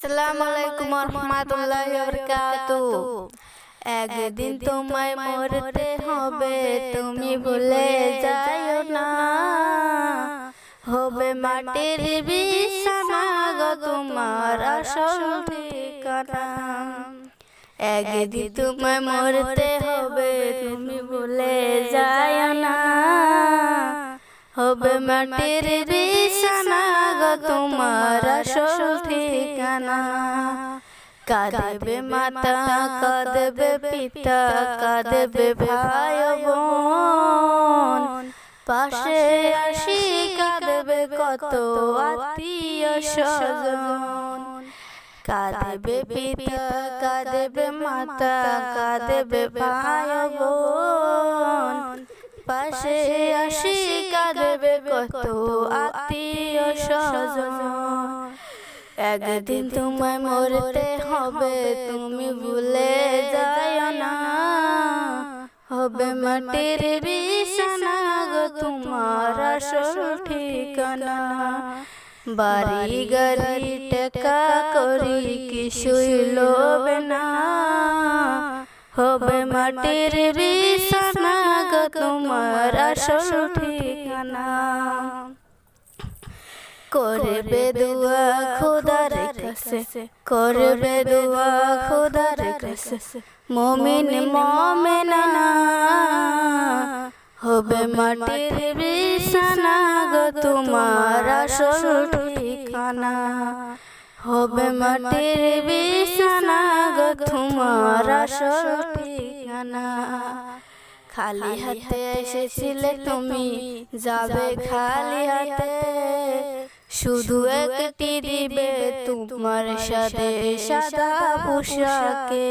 সালাম আলাইকুম রহমাতুল্লাহি বারাকাতু একদিন তোমায় মরতে হবে তুমি ভুলে যাও না। হবে মাটির বিছানা গো তোমার আসল ঠিকানা। একদিন তোমায় মরতে হবে তুমি ভুলে যাও না। হবে মাটির বিছানা তোমার আসল ঠিকানা। কাঁদবে মাতা, কাঁদবে পিতা, কাঁদবে ভাই বোন। পাশে আসি কাঁদবে কত আত্মীয় স্বজন। কাঁদবে পিতা, কাঁদবে মাতা, কাঁদবে ভাই বোন। পাশে আসি কাঁদবে কত আত্মীয় স্বজন, একদিন তোমায় মরতে হবে, তুমি ভুলে যাও না। হবে মাটির বিছানা গো, তোমার আসল ঠিকানা। বাড়ি গাড়ি টাকা করি, কিছুই লোবে না। হবে মাটির বিছানা গো, তোমার আসল ঠিকানা। করবে দুয়া খোদার কাছে করবে দুয়া খোদার কাছে মমিন মমেনা হবে মাটির বিছানা গো তোমার আসল ঠিকানা। হবে মাটির বিছানা গো তোমার আসল ঠিকানা। খালি হাতে এসেছিলে তুমি যাবে খালি হাতে শুধু একটি দিবে তোমার সাথে সাদা পোশাকে।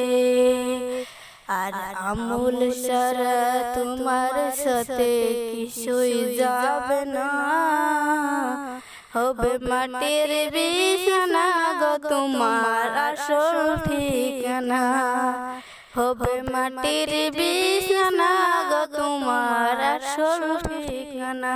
আর আমুল সারা তোমার সাথে কিছুই যাবে না। হবে মাটির বিছানা গো তোমার আসল ঠিকানা। হবে মাটির বিছানা গো তোমার আসল ঠিকানা।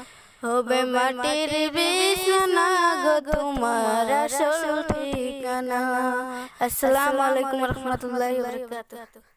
হবে মাটির বিছানা গো তোমার আসল ঠিকানা। আসসালামু আলাইকুম রহমতুল্লাহি ওয়া বারাকাতুহু।